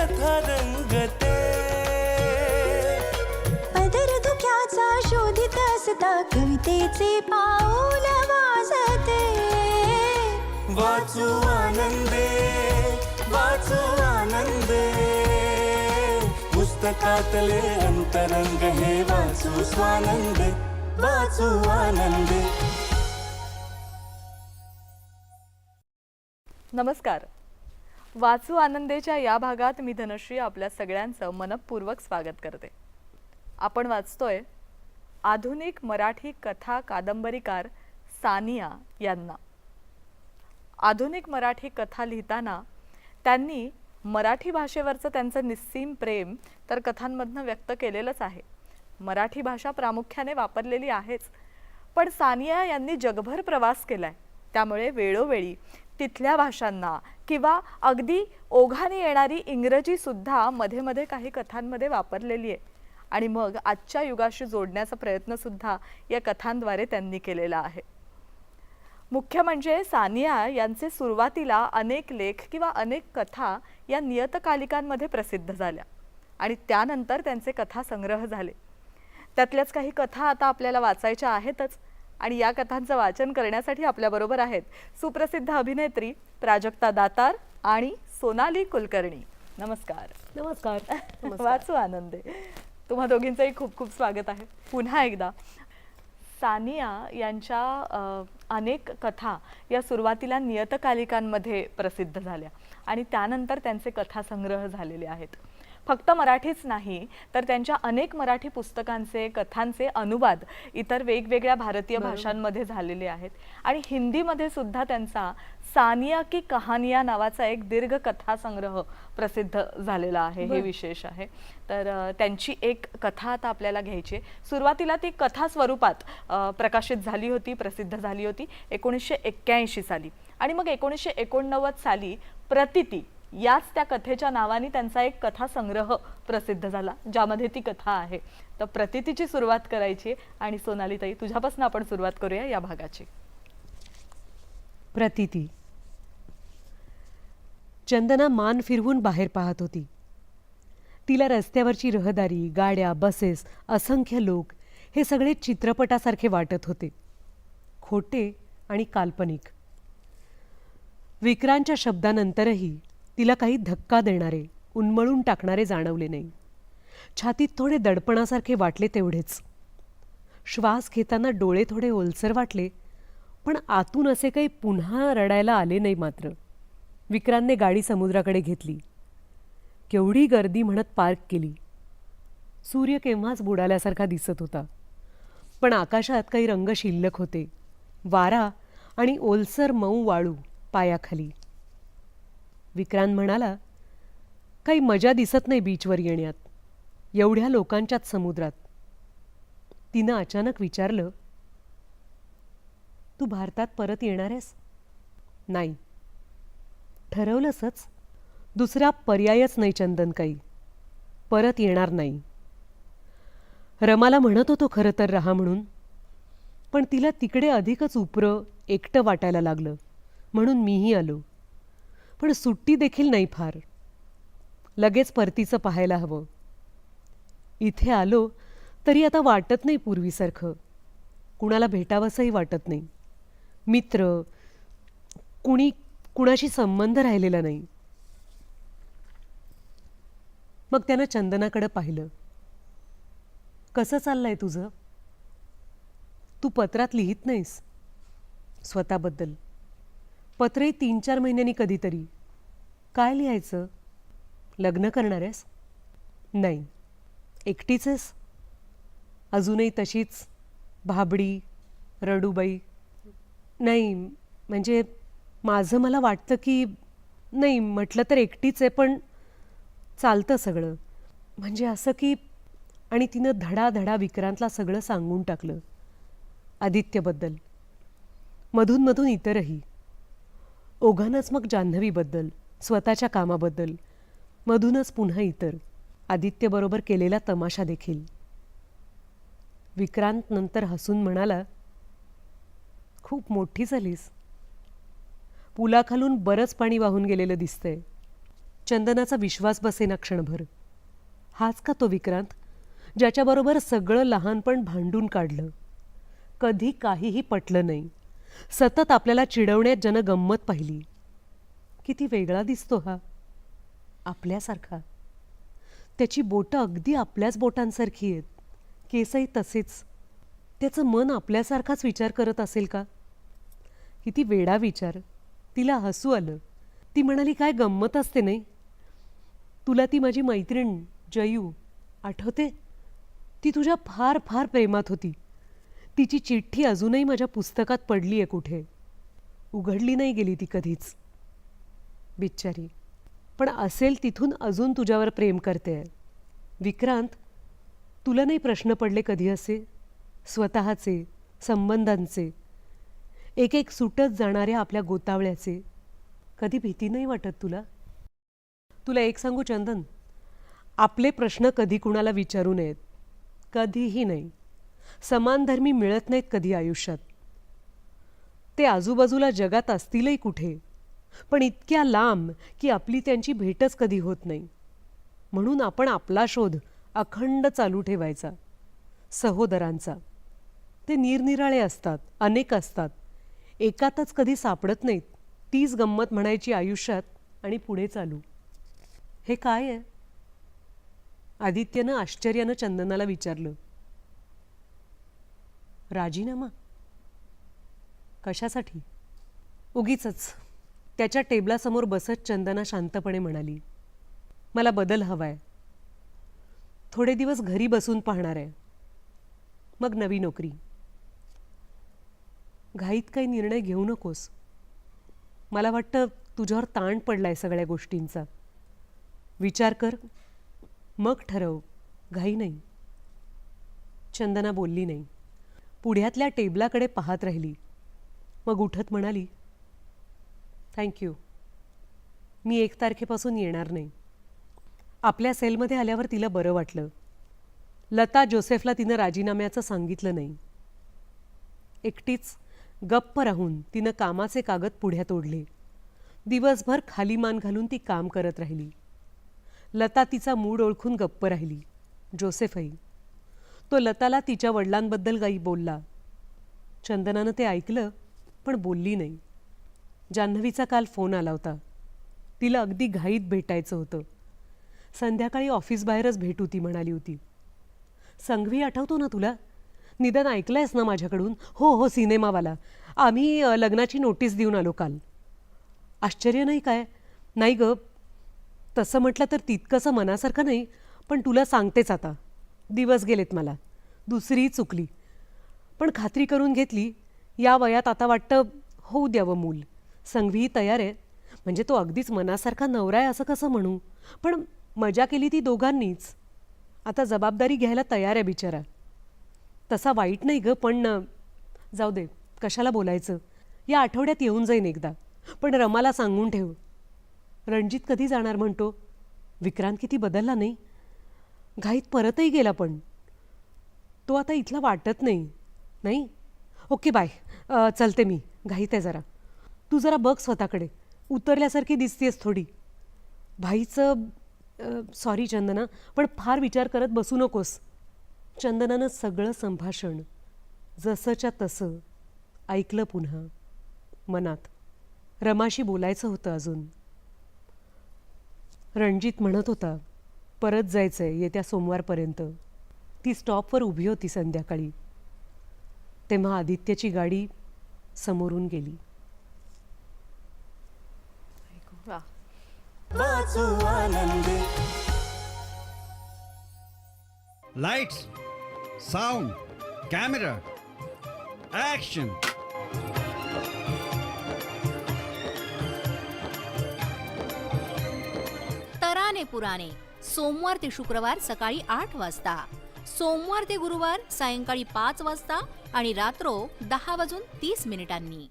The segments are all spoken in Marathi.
कथा रंगते. पदर धुक्याचा शोधित असता कवितेचे पाऊल वाजते. वाचू आनंदे वाचू आनंदे. पुस्तकातले अंतरंग हे वाचू स्वानंदे वाचू आनंदे. नमस्कार. वाचू आनंदेच्या या भागात मी धनश्री आपल्या सगळ्यांचं मनपूर्वक स्वागत करते. आपण वाचतोय आधुनिक मराठी कथा कादंबरीकार सानिया यांना. आधुनिक मराठी कथा लिहिताना त्यांनी मराठी भाषेवरचं त्यांचं निस्सीम प्रेम तर कथांमधनं व्यक्त केलेलंच आहे. मराठी भाषा प्रामुख्याने वापरलेली आहेच. पण सानिया यांनी जगभर प्रवास केला आहे त्यामुळे वेळोवेळी तिथल्या भाषांना किंवा अगदी ओघाने येणारी इंग्रजी सुद्धा मध्ये मध्ये काही कथांमध्ये वापरलेली आहे. आणि मग आजच्या युगाशी जोडण्याचा प्रयत्न सुद्धा या कथांद्वारे त्यांनी केलेला आहे. मुख्य म्हणजे सानिया यांचे सुरुवातीला अनेक लेख किंवा अनेक कथा या नियतकालिकांमध्ये प्रसिद्ध झाल्या आणि त्यानंतर त्यांचे कथा संग्रह झाले. त्यातल्याच काही कथा आता आपल्याला वाचायच्या आहेतच. आणि या कथांचं वाचन करण्यासाठी आपल्याबरोबर आहेत सुप्रसिद्ध अभिनेत्री प्राजक्ता दातार आणि सोनाली कुलकर्णी. नमस्कार. नमस्कार. वाचू आनंदे. तुम्हा दोघींचंही खूप खूप स्वागत आहे. पुन्हा एकदा. सानिया यांच्या अनेक कथा या सुरुवातीला नियतकालिकांमध्ये प्रसिद्ध झाल्या आणि त्यानंतर त्यांचे कथासंग्रह झालेले आहेत. फक्त मराठीच नाही तर त्यांच्या अनेक मराठी पुस्तकांचे कथांचे अनुवाद इतर वेगवेगळ्या भारतीय भाषांमध्ये झालेले आहेत. आणि हिंदीमध्ये सुद्धा त्यांचा सानिया की कहानिया नावाचा एक दीर्घ कथासंग्रह प्रसिद्ध झालेला आहे हे विशेष आहे. तर त्यांची एक कथा आता आपल्याला घ्यायची आहे. सुरुवातीला ती कथा स्वरूपात प्रकाशित झाली होती प्रसिद्ध झाली होती एकोणीसशे एक्क्याऐंशी साली. आणि मग एकोणीसशे एकोणनव्वद साली प्रतिती याच त्या कथेच्या नावाने त्यांचा एक कथा संग्रह प्रसिद्ध झाला ज्यामध्ये ती कथा आहे. तर प्रतितीची सुरुवात करायची आणि सोनालीताई तुझ्यापासून आपण सुरुवात करूया या भागाची. प्रतिती. चंदना मान फिरवून बाहेर पाहत होती. तिला रस्त्यावरची रहदारी गाड्या बसेस असंख्य लोक हे सगळे चित्रपटासारखे वाटत होते. खोटे आणि काल्पनिक. विक्रांच्या शब्दानंतरही तिला काही धक्का देणारे उन्मळून टाकणारे जाणवले नाही. छातीत थोडे दडपणासारखे वाटले तेवढेच. श्वास घेताना डोळे थोडे ओलसर वाटले पण आतून असे काही पुन्हा रडायला आले नाही मात्र. विक्रांतने गाडी समुद्राकडे घेतली. केवढी गर्दी म्हणत पार्क केली. सूर्य केव्हाच बुडाल्यासारखा दिसत होता. पण आकाशात काही रंग शिल्लक होते. वारा आणि ओलसर मऊ वाळू पायाखाली. विक्रांत म्हणाला काही मजा दिसत नाही बीचवर येण्यात. एवढ्या लोकांच्याच समुद्रात. तिनं अचानक विचारलं तू भारतात परत येणार आहेस? नाही. ठरवलंसच. दुसरा पर्यायच नाही चंदन काही परत येणार नाही. रमाला म्हणत होतो खरं तर राहा म्हणून पण तिला तिकडे अधिकच उपरं एकटं वाटायला लागलं. म्हणून मीही आलो. पण सुट्टी देखील नाही फार. लगेच परतीचं पाहायला हवं. इथे आलो तरी आता वाटत नाही पूर्वीसारखं. कुणाला भेटावंसंही वाटत नाही. मित्र कुणी कुणाशी संबंध राहिलेला नाही. मग त्यानं चंदनाकडं पाहिलं. कसं चाललंय तुझं? तू पत्रात लिहित नाहीस स्वतःबद्दल. पत्रे तीन चार महिन्यांनी कधीतरी. काय लिहायचं? लग्न करणार आहेस नाही. एकटीच आहेस? अजूनही तशीच? भाबडी रडूबाई? नाही म्हणजे माझं मला वाटतं की नाही म्हटलं तर एकटीच आहे पण चालतं सगळं. म्हणजे असं की आणि तिनं धडाधडा विक्रांतला सगळं सांगून टाकलं. आदित्यबद्दल. मधून मधून इतरही. ओघानच मग जान्हवीबद्दल स्वतःच्या कामाबद्दल मधूनच पुन्हा इतर आदित्यबरोबर केलेला तमाशा देखील. विक्रांत नंतर हसून म्हणाला खूप मोठी झालीस. पुलाखालून बरंच पाणी वाहून गेलेलं दिसतंय. चंदनाचा विश्वास बसेना क्षणभर. हाच का तो विक्रांत? ज्याच्याबरोबर सगळं लहानपण भांडून काढलं. कधी काहीही पटलं नाही. सतत आपल्याला चिडवण्यात जन गंमत पाहिली. किती वेगळा दिसतो हा. आपल्यासारखा. त्याची बोटं अगदी आपल्याच बोटांसारखी आहेत. केसही तसेच. त्याचं मन आपल्यासारखाच विचार करत असेल का? किती वेडा विचार. तिला हसू आलं. ती म्हणाली काय गंमत असते नाही. तुला ती माझी मैत्रीण जयू आठवते? ती तुझ्या फार फार प्रेमात होती. तिची चिठ्ठी अजूनही माझ्या पुस्तकात पडली आहे कुठे? उघडली नाही गेली ती कधीच. बिच्चारी पण असेल तिथून अजून तुझ्यावर प्रेम करते. विक्रांत तुला नाही प्रश्न पडले कधी असे? स्वतःचे संबंधांचे. एक एक सुटत जाणाऱ्या आपल्या गोतावळ्याचे. कधी भीती नाही वाटत तुला? तुला एक सांगू चंदन आपले प्रश्न कधी कुणाला विचारू नयेत? कधीही नाही. समानधर्मी मिळत नाहीत कधी आयुष्यात. ते आजूबाजूला जगात असतीलही कुठे पण इतक्या लांब की आपली त्यांची भेटच कधी होत नाही. म्हणून आपण आपला शोध अखंड चालू ठेवायचा सहोदरांचा. ते निरनिराळे असतात अनेक असतात. एकातच कधी सापडत नाहीत तीच गंमत म्हणायची आयुष्यात आणि पुढे चालू. हे काय आहे? आदित्यनं आश्चर्यानं चंदनाला विचारलं. राजीनामा कशासाठी? उगीच त्याच्या टेबलासमोर बसत चंदना शांतपणे म्हणाली मला बदल हवाय. थोडे दिवस घरी बसून पाहणार आहे. मग नवी नोकरी. घाईत काही निर्णय घेऊ नकोस. मला वाटतं तुझ्यावर ताण पडलाय सगळ्या गोष्टींचा. विचार कर. मग ठरव. घाई नाही. चंदना बोलली नाही. पुढ्यातल्या टेबलाकडे पाहत राहिली. मग उठत म्हणाली थँक्यू मी एक तारखेपासून येणार नाही. आपल्या सेलमध्ये आल्यावर तिला बरं वाटलं. लता जोसेफला तिनं राजीनाम्याचं सांगितलं नाही. एकटीच गप्प राहून तिनं कामाचे कागद पुढ्यात ओढले दिवसभर खाली मान घालून ती काम करत राहिली. लता तिचा मूड ओळखून गप्प राहिली. जोसेफही तो लताला तिच्या वडिलांबद्दल काही बोलला. चंदनानं ते ऐकलं पण बोलली नाही. जान्हवीचा काल फोन आला होता. तिला अगदी घाईत भेटायचं होतं. संध्याकाळी ऑफिसबाहेरच भेट होती म्हणाली होती. संघवी आठवतो ना तुला? निदान ऐकलंयस ना माझ्याकडून? हो हो सिनेमावाला. आम्ही लग्नाची नोटीस देऊन आलो काल. आश्चर्य नाही काय? नाही ग. तसं म्हटलं तर तितकंसं मनासारखं नाही पण तुला सांगतेच आता. दिवस गेलेत मला. दुसरी चुकली. पण खात्री करून घेतली या वयात आता वाटतं होऊ द्यावं मूल. संघवीही तयार आहे म्हणजे तो अगदीच मनासारखा नवरा आहे असं कसं म्हणू? पण मजा केली ती दोघांनीच. आता जबाबदारी घ्यायला तयार आहे बिचारा. तसा वाईट नाही गं पण जाऊ दे कशाला बोलायचं? या आठवड्यात येऊन जाईन एकदा. पण रमाला सांगून ठेव. रणजित कधी जाणार म्हणतो? विक्रांत किती बदलला नाही? घाईत परतही गेला पण. तो आता इथला वाटत नाही नाही? Okay bye. चलते मी. घाईत आहे जरा. तू जरा बघ स्वतःकडे. उतरल्यासारखी दिसतेस थोडी. भाईचं सॉरी चंदना पण फार विचार करत बसू नकोस. चंदनानं सगळं संभाषण. जसंच्या तसं. ऐकलं पुन्हा. मनात. रमाशी बोलायचं होतं अजून. रणजित म्हणत होता परत जायचंय येत्या सोमवारपर्यंत. ती स्टॉपवर उभी होती संध्याकाळी. तेव्हा आदित्यची गाडी समोरून गेली. Lights, sound, camera, action. तराने पुराणे. सोमवार ते शुक्रवार सकाळी आठ वाजता. सोमवार ते गुरुवार सायंकाळी पाच वाजता आणि रात्रो दहा वाजून तीस मिनिटांनी.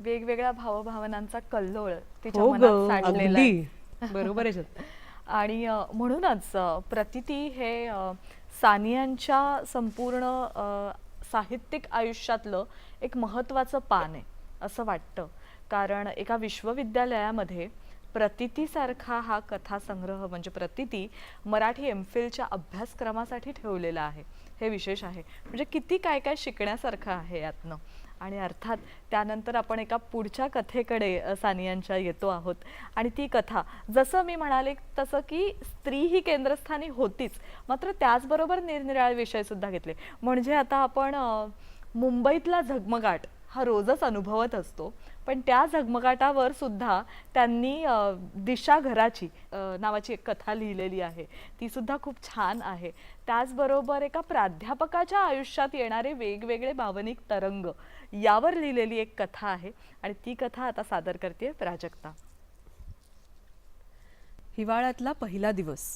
वेगवेगळ्या भावभावनांचा कल्लोळ तिच्या हो ग मनात साठलेला आहे. अगदी बरोबर आहे. आणि अ, म्हणूनच अ, प्रतिती हे अ, सानियांच्या संपूर्ण अ, साहित्यिक आयुष्यातलं एक महत्त्वाचं पान आहे असं वाटतं. कारण एका विश्वविद्यालयामध्ये प्रतितीसारखा हा कथासंग्रह म्हणजे प्रतिती मराठी एम फिलच्या अभ्यासक्रमासाठी ठेवलेला आहे. हे विशेष आहे. म्हणजे किती काय काय शिकण्यासारखं आहे यातनं. आणि अर्थात त्यानंतर आपण एका पुढच्या कथेकडे सानियांच्या येतो आहोत. आणि ती कथा जसं मी म्हणाले तसं की स्त्री ही केंद्रस्थानी होतीच. मात्र त्याचबरोबर निरनिराळे विषयसुद्धा घेतले. म्हणजे आता आपण मुंबईतला झगमगाट हा रोजच अनुभवत असतो. पण त्या झगमगाटावर सुद्धा त्यांनी दिशा घराची नावाची एक कथा लिहिलेली आहे. ती सुद्धा खूप छान आहे. त्याचबरोबर एका प्राध्यापकाच्या आयुष्यात येणारे वेगवेगळे भावनिक तरंग यावर लिहिलेली एक कथा आहे आणि ती कथा आता सादर करते प्राजक्ता. हिवाळ्यातला पहिला दिवस.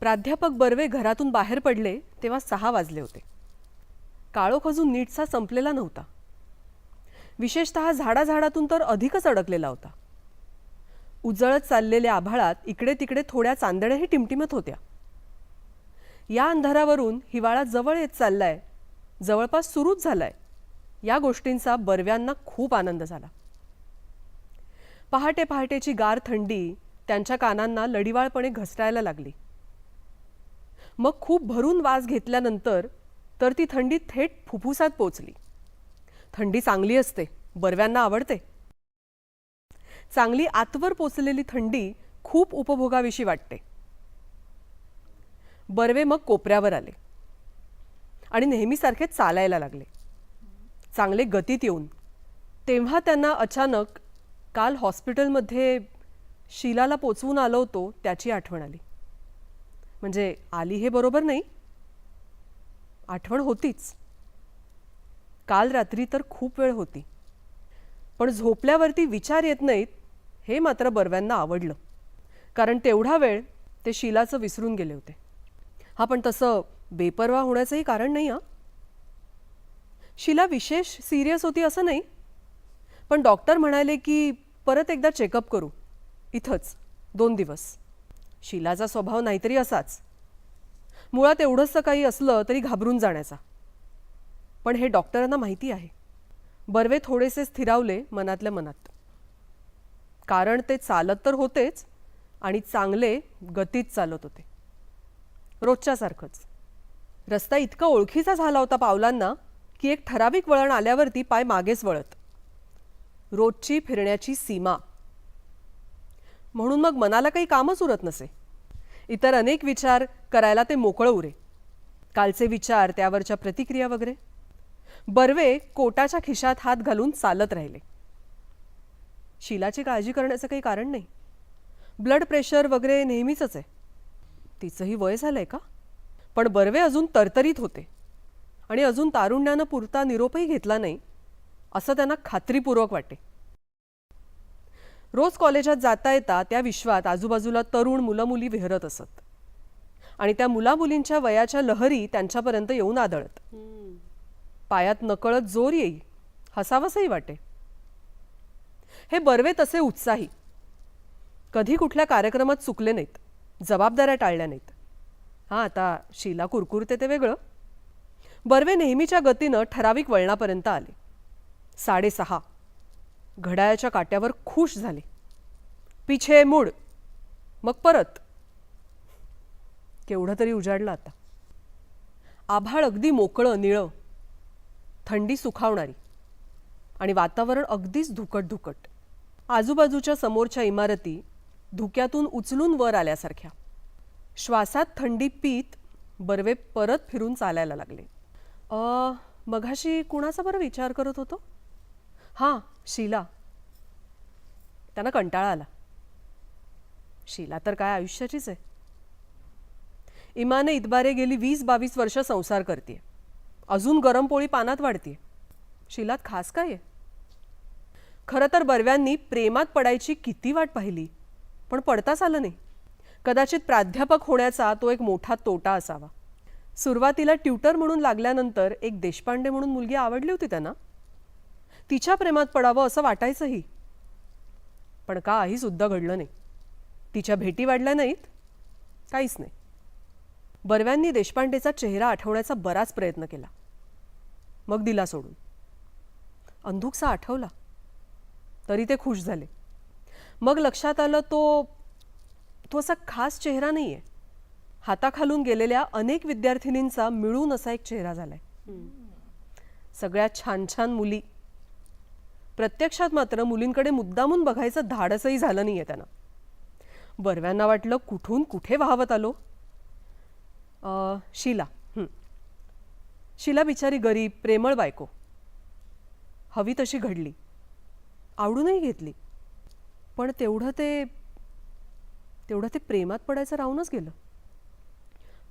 प्राध्यापक बर्वे घरातून बाहेर पडले तेव्हा सहा वाजले होते. काळोख अजून नीटसा संपलेला नव्हता. विशेषतः झाडाझाडातून तर अधिकच अडकलेला होता. उजळत चाललेल्या आभाळात इकडे तिकडे थोड्या चांदण्याही टिमटिमत होत्या. या अंधारावरून हिवाळा जवळ येत चाललाय जवळपास सुरूच झालाय. या गोष्टींचा बरव्यांना खूप आनंद झाला. पहाटे पहाटेची गार थंडी त्यांच्या कानांना लढिवाळपणे घसरायला लागली. मग खूप भरून वास घेतल्यानंतर तर ती थंडी थेट फुफ्फुसात पोचली. थंडी चांगली असते बरव्यांना आवडते. चांगली आतवर पोचलेली थंडी खूप उपभोगाविषयी वाटते. बर्वे मग कोपऱ्यावर आले. आणि नेहमीसारखे चालायला लागले. चांगले गतीत येऊन. तेव्हा त्यांना अचानक काल हॉस्पिटलमध्ये शिलाला पोचवून आलो होतो त्याची आठवण आली. म्हणजे आली हे बरोबर नाही. आठवण होतीच. काल रात्री तर खूप वेळ होती. पण झोपल्यावरती विचार येत नाहीत हे मात्र बर्व्यांना आवडलं. कारण तेवढा वेळ ते शिलाचं विसरून गेले होते. हा पण तसं बेपरवा होण्याचंही कारण नाही हां? शिला विशेष सिरियस होती असं नाही. पण डॉक्टर म्हणाले की परत एकदा चेकअप करू. इथंच दोन दिवस. शिलाचा स्वभाव नाहीतरी असाच. मुळात एवढंसं काही असलं तरी घाबरून जाण्याचा. पण हे डॉक्टरांना माहिती आहे. बर्वे थोडेसे स्थिरावले मनातल्या मनात. कारण ते चालत तर होतेच आणि चांगले गतीत चालत होते. रोजच्यासारखंच. रस्ता इतका ओळखीचा झाला होता पावलांना की एक ठराविक वळण आल्यावरती पाय मागेच वळत. रोजची फिरण्याची सीमा. म्हणून मग मनाला काही कामच उरत नसे. इतर अनेक विचार करायला ते मोकळं उरे. कालचे विचार त्यावरच्या प्रतिक्रिया वगैरे. बर्वे कोटाच्या खिशात हात घालून चालत राहिले. शिलाची काळजी करण्याचं काही कारण नाही. ब्लड प्रेशर वगैरे नेहमीच आहे. तिचंही वय झालंय का? पण बर्वे अजून तरतरीत होते. आणि अजून तारुण्यानं पुरता निरोपही घेतला नाही असं त्यांना खात्रीपूर्वक वाटे. रोज कॉलेजात जाता येता त्या विश्वात आजूबाजूला तरुण मुलं मुली विहरत असत. आणि त्या मुलामुलींच्या वयाच्या लहरी त्यांच्यापर्यंत येऊन आदळत. पायात नकळत जोर येई हसावसही वाटे. हे बर्वे तसे उत्साही. कधी कुठल्या कार्यक्रमात चुकले नाहीत जबाबदाऱ्या टाळल्या नाहीत. हां आता शिला कुरकुरते ते वेगळं. बर्वे नेहमीच्या गतीनं ठराविक वळणापर्यंत आले. साडेसहा. घड्याळाच्या काट्यावर खुश झाले. पिछे मूड. मग परत. केवढं तरी उजाडलं आता. आभाळ अगदी मोकळं निळं. थंडी सुखावणारी आणि वातावरण अगदीच धुकट धुकट आजूबाजूच्या समोरच्या इमारती धुक्यातून उचलून वर आल्यासारख्या. श्वासात थंडी पीत बर्वे परत फिरून चालायला लागले. अ मघाशी कुणाचा बरं विचार करत होतो? हां शीला. त्यांना कंटाळा आला. शीला तर काय आयुष्याचीच आहे. इमाने इतबारे गेली वीस बावीस वर्ष संसार करते अजून गरम पोळी पानात वाढते. शिलात खास काय आहे? खरं तर बर्व्यांनी प्रेमात पडायची किती वाट पाहिली पण पडताच आलं नाही. कदाचित प्राध्यापक होण्याचा तो एक मोठा तोटा असावा. सुरुवातीला ट्युटर म्हणून लागल्यानंतर एक देशपांडे म्हणून मुलगी आवडली होती त्यांना. तिच्या प्रेमात पडावं असं वाटायचंही. पण काहीसुद्धा घडलं नाही. तिच्या भेटी वाढल्या नाहीत. काहीच नाही. बर्व्यांनी देशपांडेचा चेहरा आठवण्याचा बराच प्रयत्न केला. मग दिला सोडून. अंधुकसा आठवला. तरी ते खुश झाले. मग लक्षात आलं तो तो असा खास चेहरा नाही आहे हाताखालून गेलेल्या अनेक विद्यार्थिनींचा मिळून असा एक चेहरा झालाय. सगळ्या छान छान मुली. प्रत्यक्षात मात्र मुलींकडे मुद्दामून बघायचं धाडसही झालं नाहीये त्यांना. बर्व्यांना वाटलं कुठून कुठे वाहवत आलो? शीला. शिला शीला बिचारी गरीब प्रेमळ बायको. हवी तशी घडली. आवडूनही घेतली. पण तेवढं ते तेवढं ते प्रेमात पडायचं राहूनच गेलं.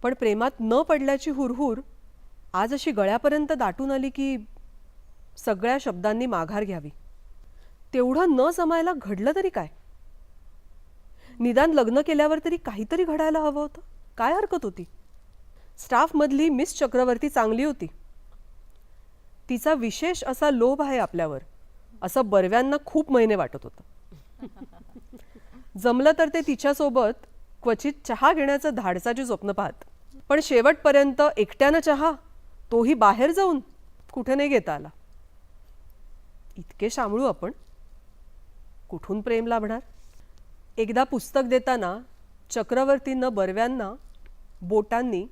पण प्रेमात न पडल्याची हुरहुर आज अशी गळ्यापर्यंत दाटून आली की सगळ्या शब्दांनी माघार घ्यावी. तेवढं न जमायला घडलं तरी काय? निदान लग्न केल्यावर तरी काहीतरी घडायला हवं होतं? काय हरकत होती? स्टाफमधली मिस चक्रवर्ती चांगली होती. तिचा विशेष असा लोभ आहे आपल्यावर असं बर्व्यांना खूप महिने वाटत होतं. जमलं तर ते तिच्यासोबत क्वचित चहा घेण्याचं धाडसाची स्वप्न पाहत पण शेवटपर्यंत एकट्यानं चहा तोही बाहेर जाऊन कुठे नाही घेता आला. इतके शांबळू आपण? कुठून प्रेम लाभणार? एकदा पुस्तक देताना चक्रवर्तीनं बर्व्यांना बोटांनी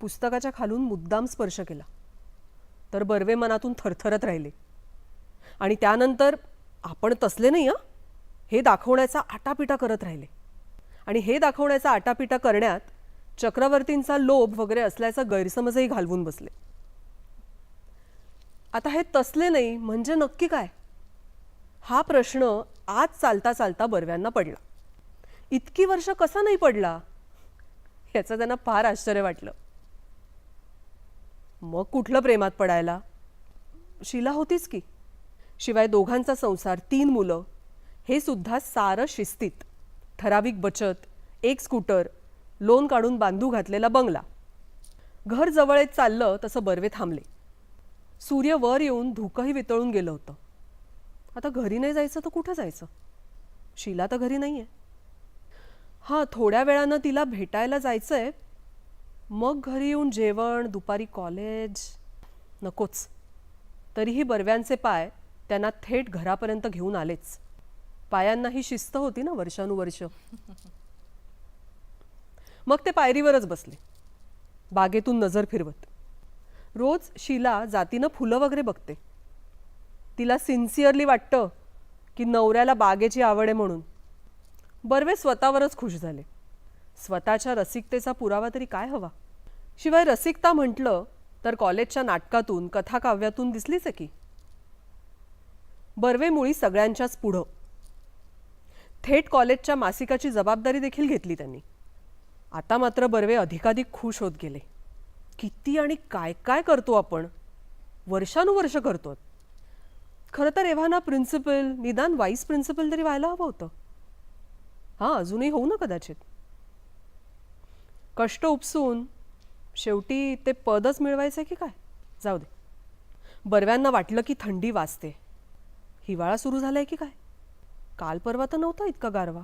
पुस्तकाच्या खालून मुद्दाम स्पर्श केला. तर बर्वे मनातून थरथरत राहिले. आणि त्यानंतर आपण तसले नाही हं? हे दाखवण्याचा आटापिटा करत राहिले. आणि हे दाखवण्याचा आटापिटा करण्यात चक्रवर्तींचा लोभ वगैरे असल्याचा गैरसमजही घालवून बसले. आता हे तसले नाही म्हणजे नक्की काय? हा प्रश्न आज चालता चालता बर्व्यांना पडला. इतकी वर्ष कसा नाही पडला? याचं त्यांना फार आश्चर्य वाटलं. मग कुठलं प्रेमात पडायला? शिला होतीच की? शिवाय दोघांचा संसार तीन मुलं हे सुद्धा सारं शिस्तीत. ठराविक बचत एक स्कूटर लोन काढून बांधू घातलेला बंगला. घर जवळ येत चाललं तसं बर्वे थांबले. सूर्य वर येऊन धुकंही वितळून गेलं होतं. आता घरी नाही जायचं तर कुठं जायचं? शिला तर घरी नाही आहे हां थोड्या वेळानं तिला भेटायला जायचं आहे मग घरी येऊन जेवण दुपारी कॉलेज नकोच. तरीही बर्व्यांचे पाय त्यांना थेट घरापर्यंत घेऊन आलेच. पायांना ही शिस्त होती ना वर्षानुवर्ष. मग ते पायरीवरच बसले. बागेतून नजर फिरवत. रोज शीला जातीनं फुलं वगैरे बघते. तिला सिन्सिअरली वाटतं की नवऱ्याला बागेची आवड आहे म्हणून. बर्वे स्वतःवरच खुश झाले. स्वतःच्या रसिकतेचा पुरावा तरी काय हवा? शिवाय रसिकता म्हटलं तर कॉलेजच्या नाटकातून कथाकाव्यातून दिसलीच की? बर्वे मुळी सगळ्यांच्याच पुढं. थेट कॉलेजच्या मासिकाची जबाबदारी देखील घेतली त्यांनी. आता मात्र बर्वे अधिकाधिक खुश होत गेले. किती आणि काय काय करतो आपण? वर्षानुवर्ष करतो. खरं तर एव्हाना प्रिन्सिपल निदान वाईस प्रिन्सिपल तरी व्हायला हवं होतं. हां अजूनही होऊ ना कदाचित. कष्ट उपसून शेवटी ते पदच मिळवायचं की काय? जाऊ दे. बरव्यांना वाटलं की थंडी वाजते. हिवाळा सुरू झालाय की काय? काल परवा तर नव्हता इतका गारवा.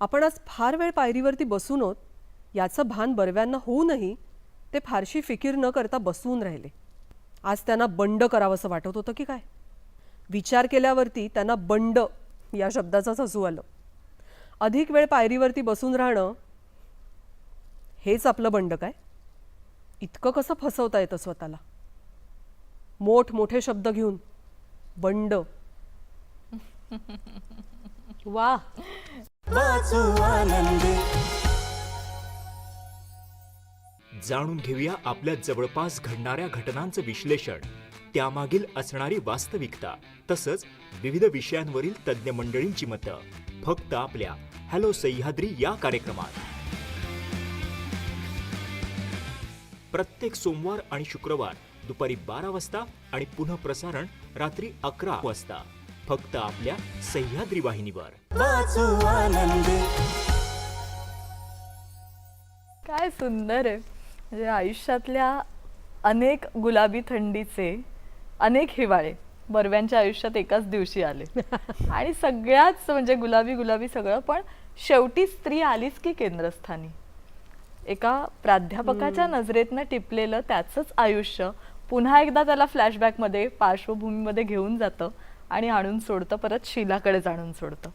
आपण आज फार वेळ पायरीवरती बसून होत याचं भान बर्व्यांना होऊनही ते फारशी फिकीर न करता बसवून राहिले. आज त्यांना बंड करावंसं वाटत होतं की काय? विचार केल्यावरती त्यांना बंड या शब्दाचंच हसू आलं. अधिक वेळ पायरीवरती बसून राहणं हेच आपलं बंड काय इतकं कसं फसवता येतं स्वतःला? मोठमोठे शब्द घेऊन. बंड. वा. जाणून घेऊया आपल्या जवळपास घडणाऱ्या घटनांचं विश्लेषण. त्यामागील असणारी वास्तविकता तसंच विविध विषयांवरील तज्ज्ञ मंडळींची मतं. फक्त आपल्या हॅलो सह्याद्री या कार्यक्रमात. प्रत्येक सोमवार आणि शुक्रवार दुपारी बारा वाजता आणि पुनः प्रसारण रात्री अकरा वाजता. फक्त आपल्या सह्याद्री वाहिनीवर. काय सुंदर आहे. म्हणजे आयुष्यातल्या अनेक गुलाबी थंडीचे अनेक हिवाळे बर्व्यांच्या आयुष्यात एकाच दिवशी आले. आणि सगळ्याच म्हणजे गुलाबी गुलाबी सगळं पण शेवटी स्त्री आलीच की केंद्रस्थानी. एका प्राध्यापकाच्या नजरेतनं टिपलेलं त्याचंच आयुष्य पुन्हा एकदा त्याला फ्लॅशबॅकमध्ये पार्श्वभूमीमध्ये घेऊन जातं आणि आणून सोडतं परत शिलाकडे आणून सोडतं.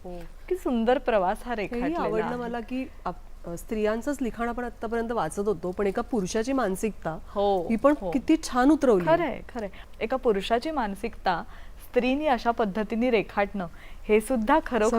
की सुंदर प्रवास हा रेखाटलेला आवडलं. मला की स्त्रियांचंच लिखाण आपण आतापर्यंत वाचत होतो पण एका पुरुषाची मानसिकता हो, ही पण हो. किती छान उतरवली. खरंय खरंय. एका पुरुषाची मानसिकता स्त्रीनी अशा पद्धतीने रेखाटणं हे सुद्धा खरोखर.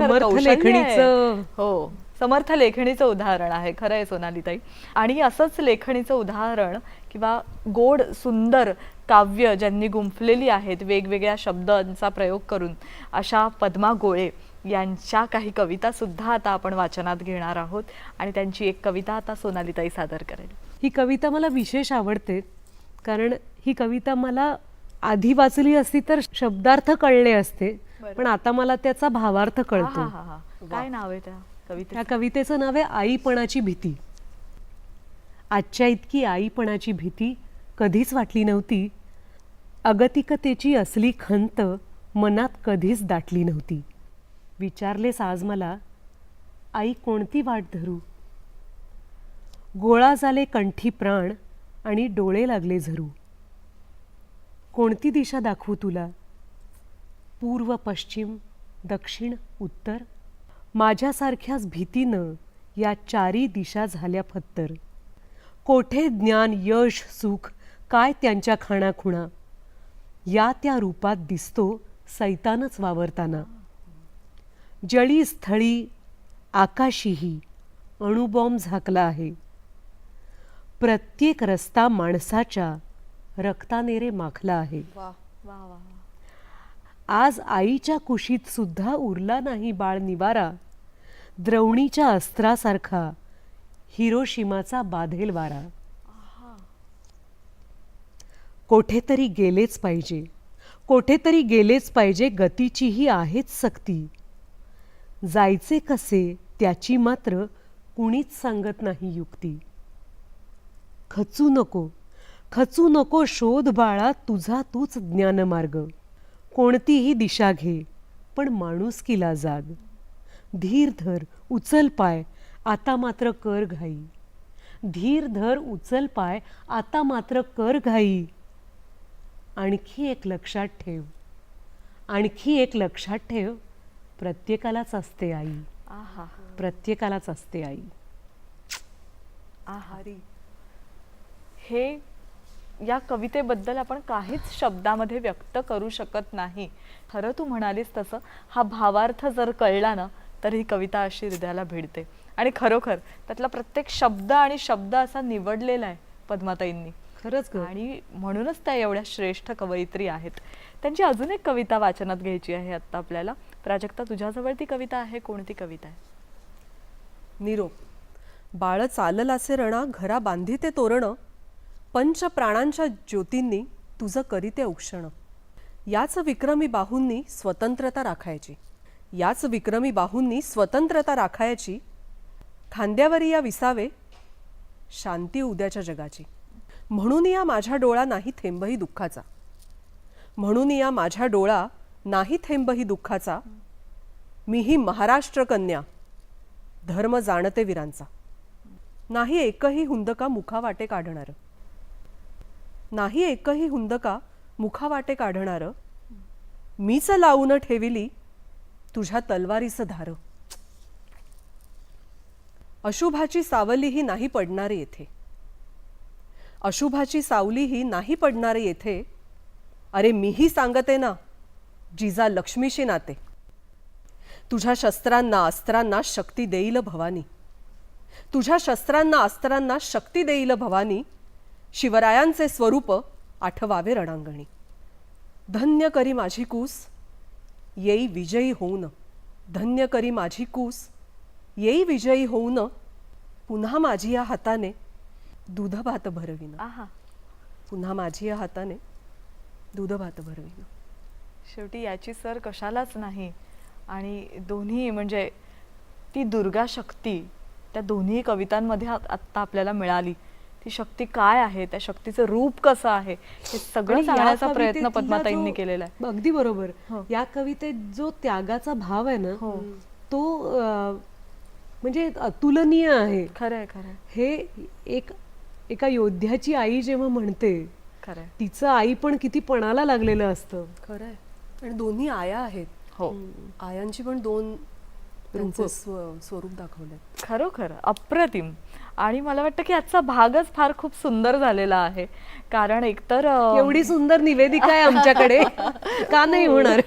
हो. समर्थ लेखणीचं उदाहरण आहे. खरं आहे सोनालीताई. आणि असंच लेखणीचं उदाहरण किंवा गोड सुंदर काव्य ज्यांनी गुंफलेली आहेत वेगवेगळ्या शब्दांचा प्रयोग करून अशा पद्मा गोळे यांच्या काही कविता सुद्धा आता आपण वाचनात घेणार आहोत. आणि त्यांची एक कविता आता सोनालीताई सादर करेल. ही कविता मला विशेष आवडते. कारण ही कविता मला आधी वाचली असती तर शब्दार्थ कळले असते. पण आता मला त्याचा भावार्थ कळतो. काय नाव आहे त्या? त्या कवितेचं नाव आहे आईपणाची भीती. आजच्या इतकी आईपणाची भीती कधीच वाटली नव्हती. अगतिकतेची असली खंत मनात कधीच दाटली नव्हती. विचारलेस आज मला आई कोणती वाट धरू? गोळा झाले कंठी प्राण आणि डोळे लागले झरू. कोणती दिशा दाखवू तुला? पूर्व पश्चिम दक्षिण उत्तर माझ्यासारख्याच भीतीनं या चारी दिशा झाल्या फत्तर. कोठे ज्ञान यश सुख काय त्यांच्या खाणाखुणा? या त्या रूपात दिसतो सैतानच वावरताना. जळी स्थळी आकाशीही अणुबॉम्ब झाकला आहे. प्रत्येक रस्ता माणसाच्या रक्ताने रे माखला आहे. आज आईच्या कुशीत सुद्धा उरला नाही बाळ निवारा. द्रवणीच्या अस्त्रासारखा हिरोशिमाचा बाधेल वारा. कोठेतरी गेलेच पाहिजे. कोठेतरी गेलेच पाहिजे गतीचीही आहेच सक्ती. जायचे कसे त्याची मात्र कुणीच सांगत नाही युक्ती. खचू नको. खचू नको शोध बाळा तुझा तूच ज्ञानमार्ग. कोणतीही दिशा घे पण माणुसकीला जाग. धीर धर उचल पाय आता मात्र कर घाई. धीर धर उचल पाय आता मात्र कर घाई. आणखी एक लक्षात ठेव. आणखी एक लक्षात ठेव. प्रत्येकालाच असते आई. आहा. प्रत्येकालाच असते आई. आहारी हे या कवितेबद्दल आपण काहीच शब्दामध्ये व्यक्त करू शकत नाही. खरं तू म्हणालीस तसं. हा भावार्थ जर कळला ना तर ही कविता अशी हृदयाला भिडते. आणि खरोखर त्यातला प्रत्येक शब्द आणि शब्द असा निवडलेला आहे पद्माताईंनी. खरंच आणि म्हणूनच त्या एवढ्या श्रेष्ठ कवयित्री आहेत. त्यांची अजून एक कविता वाचनात घ्यायची आहे आत्ता आपल्याला. प्राजक्ता तुझ्याजवळ ती कविता आहे? कोणती कविता आहे? निरोप बाळ चालल असे रणा घरा बांधी ते तोरण. पंच प्राणांच्या ज्योतींनी तुझं करीते औक्षण याच विक्रमी बाहूंनी स्वतंत्रता राखायची. याच विक्रमी बाहूंनी स्वतंत्रता राखायची खांद्यावरी या विसावे शांती उद्याच्या जगाची. म्हणून या माझ्या डोळा नाही थेंबही दुःखाचा. म्हणून या माझ्या डोळा नाही थेंबही दुःखाचा. मीही महाराष्ट्र कन्या धर्म जाणते वीरांचा. नाही एकही हुंदका मुखावाटे काढणार. नाही एकही हुंदका मुखावाटे काढणार. मीच लावून ठेविली तुझ्या तलवारीचं धार. अशुभाची सावलीही नाही पडणारे येथे. अशुभाची सावलीही नाही पडणारे येथे. अरे मीही सांगते ना जिजा लक्ष्मीशी नाते. तुझ्या शस्त्रांना अस्त्रांना शक्ती देईल भवानी. तुझ्या शस्त्रांना अस्त्रांना शक्ती देईल भवानी. शिवरायांचे स्वरूप आठवावे रणांगणी. धन्य करी माझी कूस येई विजयी होऊन. धन्य करी माझी कूस. येई विजयी होऊन. पुन्हा माझी या हाताने दूध भात भरविन. आहा. पुन्हा माझी या हाताने दूध भात भरविन. शेवटी याची सर कशालाच नाही. आणि दोन्ही म्हणजे ती दुर्गा शक्ती त्या दोन्ही कवितांमध्ये आत- आत्ता आपल्याला मिळाली. ती शक्ती काय आहे? त्या शक्तीचं रूप कसं आहे? हे सगळं सांगण्याचा प्रयत्न पद्माताईंनी केलेला आहे. अगदी बरोबर. हो. या कवितेत जो त्यागाचा भाव आहे ना हो. तो म्हणजे अतुलनीय आहे. खरंय खरंय. हे एक एका योद्ध्याची आई जेव्हा म्हणते खरंय. तिचं आई पण किती पणाला लागलेलं असतं. खरं आहे आणि दोन्ही आया आहेत. हो. आयांची पण दोन स्वरूप दाखवले खरोखर अप्रतिम. आणि मला वाटतं की आजचा भागच फार खूप सुंदर झालेला आहे. कारण एकतर एवढी सुंदर निवेदिका आहे आमच्याकडे. का नाही होणार?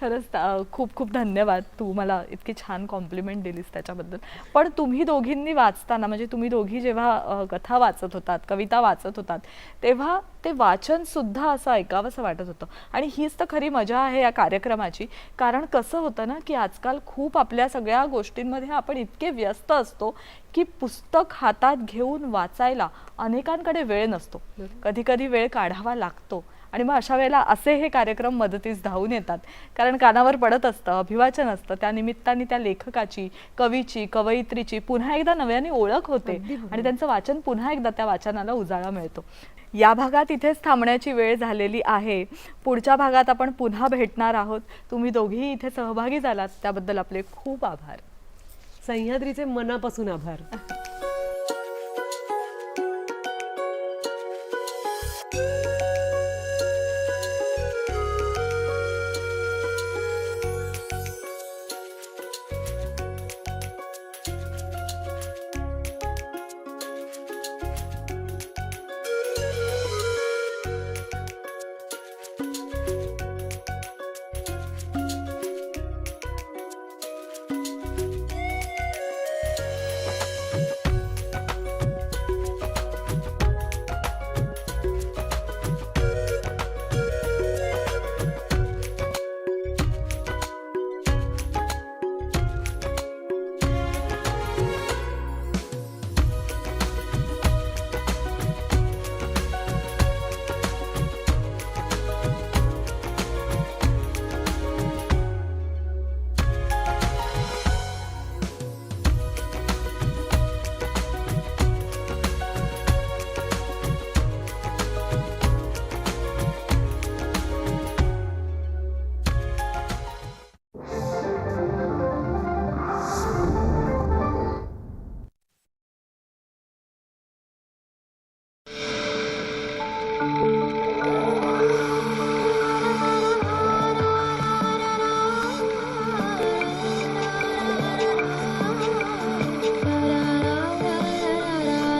खरंच खूप खूप धन्यवाद. तू मला इतकी छान कॉम्प्लिमेंट दिलीस त्याच्याबद्दल. पण तुम्ही दोघींनी वाचताना म्हणजे तुम्ही दोघी जेव्हा कथा वाचत होतात कविता वाचत होतात तेव्हा ते वाचन सुद्धा असं ऐकावंसं वाटत होतं. आणि हीच तर खरी मजा आहे या कार्यक्रमाची. कारण कसं होतं ना की आजकाल खूप आपल्या सगळ्या गोष्टींमध्ये आपण इतके व्यस्त असतो की पुस्तक हातात घेऊन वाचायला अनेकांकडे वेळ नसतो. कधी कधी वेळ काढावा लागतो आणि मग अशा वेळेला असे हे कार्यक्रम मदतीस धावून येतात. कारण कानावर पडत असतं अभिवाचन असतं त्या निमित्ताने त्या लेखकाची कवीची कवयित्रीची पुन्हा एकदा नव्याने ओळख होते आणि त्यांचं वाचन पुन्हा एकदा त्या वाचनाला उजाळा मिळतो. या भागात इथेच थांबण्याची वेळ झालेली आहे. पुढच्या भागात आपण पुन्हा भेटणार आहोत. तुम्ही दोघेही इथे सहभागी झालात. त्याबद्दल आपले खूप आभार. सह्याद्रीचे मनापासून आभार.